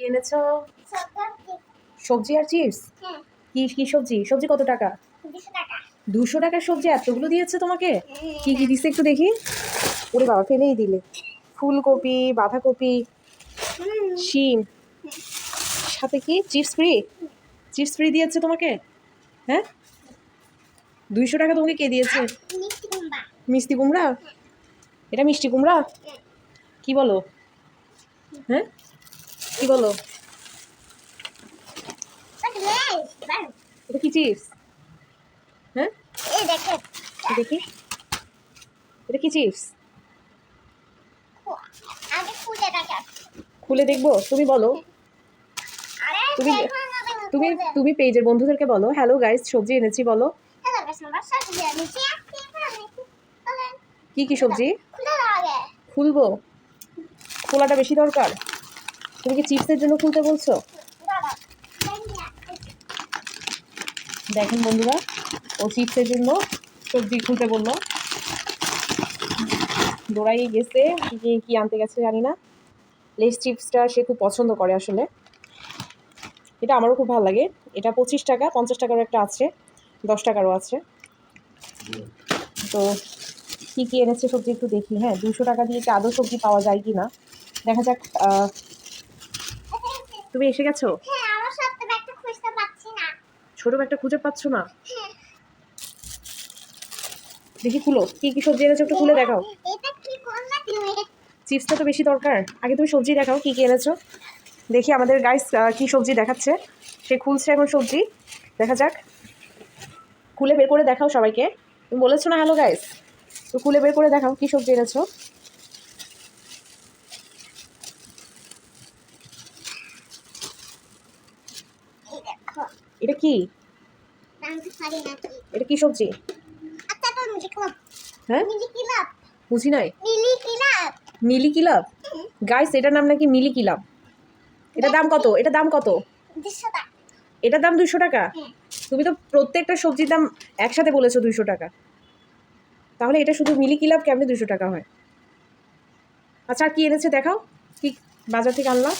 কি এনেছো? সবজি। আর চিপস? হ্যাঁ কি কি সবজি? সবজি কত টাকা? দুশো টাকার সবজি এতগুলো দিয়েছে তোমাকে? কি কি দিচ্ছে একটু দেখি। ওরে বাবা ফেলেই দিলে। ফুলকপি বাঁধাকপি শিম। সাথে কি? Chips free? চিপস ফ্রি দিয়েছে তোমাকে? হ্যাঁ? দুইশো টাকা তোমাকে কে দিয়েছে? মিষ্টি কুমড়া। মিষ্টি কুমড়া? এটা মিষ্টি কুমড়া? কি বলো? হ্যাঁ? কি বলো। এটা কি চিপস? হ্যাঁ? দেখি। এটা কি চিপস? খুলে দেখব তুমি বলো। তুমি- তুমি তুমি পেজের বন্ধুদেরকে বলো। হ্যালো গাইস সবজি এনেছি বলো। কি কি সবজি? খুলবো। খোলাটা বেশি দরকার। তুমি কি চিপসের জন্য খুলতে বলছো? দেখেন বন্ধুরা, ও চিপসের জন্য সবজি খুলতে বলল। দৌড়াই গেছে কি কি- আনতে গেছে জানি না। লেস চিপসটা সে খুব পছন্দ করে আসলে। এটা আমারও খুব ভালো লাগে। এটা পঁচিশ টাকা, পঞ্চাশ টাকারও একটা আছে, দশ টাকারও আছে। তো কী কী এনেছে সবজি একটু দেখি হ্যাঁ দুশো টাকা দিয়ে কি আদৌ সবজি পাওয়া যায় কি না দেখা যাক তুমি এসে গেছো? হ্যাঁ আমার সাথে ব্যাগটা খুঁজতে পাচ্ছি না। ছোট একটা খুঁজে পাচ্ছ না? হ্যাঁ। দেখি খুলো কি কি সবজি এনেছো একটু খুলে দেখাও। এটা কি করলে তুমি? চিপসটা তো বেশি দরকার। আগে তুমি সবজি দেখাও কি কি এনেছো। দেখি আমাদের গাইস কি সবজি দেখাচ্ছে। সে খুলছে এখন সবজি। দেখা যাক। খুলে বের করে দেখাও সবাইকে। তুমি বলেছ না হ্যালো গাইস তো খুলে বের করে দেখাও কি সবজি এনেছো এই দেখো এটা কি? এটা কি সবজি? হ্যাঁ? বুঝি নাই মিলি ক্লাব গাইস এটার নাম নাকি মিলি কিলাব এটার দাম কত? এটার দাম কত? দুশো এটার দাম দুশো টাকা? তুমি তো প্রত্যেকটা সবজির দাম একসাথে বলেছ দুইশো টাকা। তাহলে এটা শুধু মিলি কিলাব কেমনি দুশো টাকা হয়? আচ্ছা আর কি এনেছে দেখাও? কি বাজার থেকে আনলাম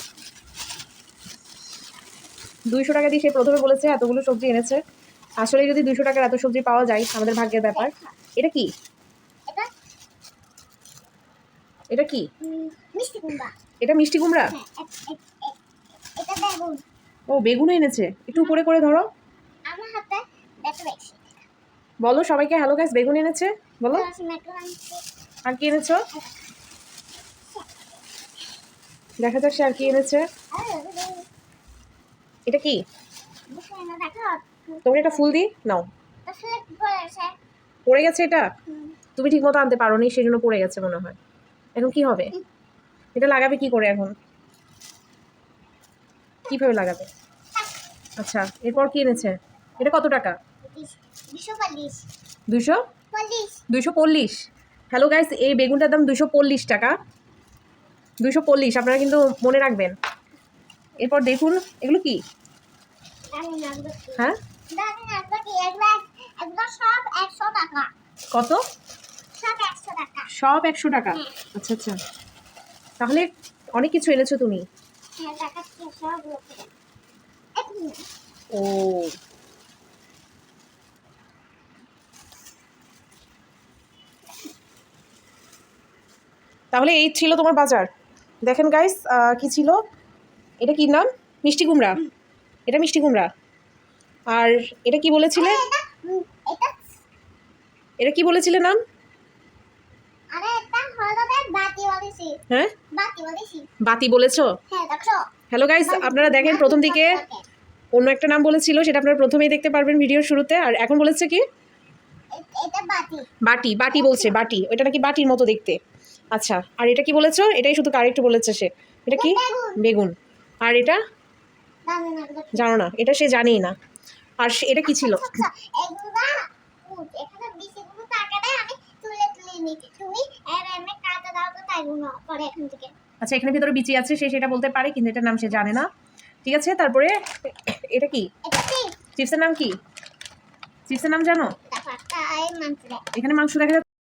দুইশো টাকা দিয়ে সে প্রথমে বলেছে এতগুলো সবজি এনেছে। আসলে যদি দুইশো টাকার এত সবজি পাওয়া যায় আমাদের ভাগ্যের ব্যাপার। এটা কি? এটা? কি? এটা মিষ্টি কুমড়া? হ্যাঁ বেগুন। ও বেগুনও এনেছে? একটু উপরে করে ধরো। বলো সবাইকে হ্যালো গাইস বেগুন এনেছে? বলো। আর কি এনেছো? দেখা যাক সে আর কি এনেছে। এটা কি? দেখো। তোমাকে একটা ফুল দিই? নাও। পড়ে গেছে এটা? তুমি ঠিক মতো আনতে পারো নি সেই জন্য পড়ে গেছে মনে হয়। এখন কি হবে? এটা লাগাবে কি করে এখন? কীভাবে লাগাবে? আচ্ছা এরপর কি এনেছে? এটা কত টাকা? দুশো দুশো চল্লিশ হ্যালো গাইস এই বেগুনটার দাম দুশো চল্লিশ টাকা। দুশো চল্লিশ আপনারা কিন্তু মনে রাখবেন। এরপর দেখুন, এগুলো কি? হ্যাঁ? কত? সব একশো টাকা। আচ্ছা আচ্ছা। তাহলে অনেক কিছু এনেছো তুমি। ও। তাহলে এই ছিল তোমার বাজার। দেখেন গাইস কি ছিল? এটা কি নাম? মিষ্টি কুমড়া। এটা মিষ্টি কুমড়া। আর এটা কি বলেছিলে? এটা কি বলেছিলে নাম? হ্যাঁ? বাতি বলেছ? হ্যাঁ হ্যালো গাইস আপনারা দেখেন প্রথম দিকে অন্য একটা নাম বলেছিল সেটা আপনারা প্রথমেই দেখতে পারবেন ভিডিওর শুরুতে। আর এখন বলেছে কি? বাটি বাটি বলছে বাটি। ওইটা নাকি বাটির মতো দেখতে। আচ্ছা আর এটা কি বলেছ? এটাই শুধু কারেক্ট বলেছে সে। এটা কি? বেগুন। আর এটা? জানো না এটা সে জানেই না। আর এটা কি ছিল? আচ্ছা, এখানে গুলো পরে এখান আচ্ছা ভিতরে বিচি আছে সে সেটা বলতে পারে কিন্তু এটার নাম সে জানে না। ঠিক আছে তারপরে এটা কি? চিপসের নাম কি? চিপসের নাম জানো? এখানে মাংস দেখা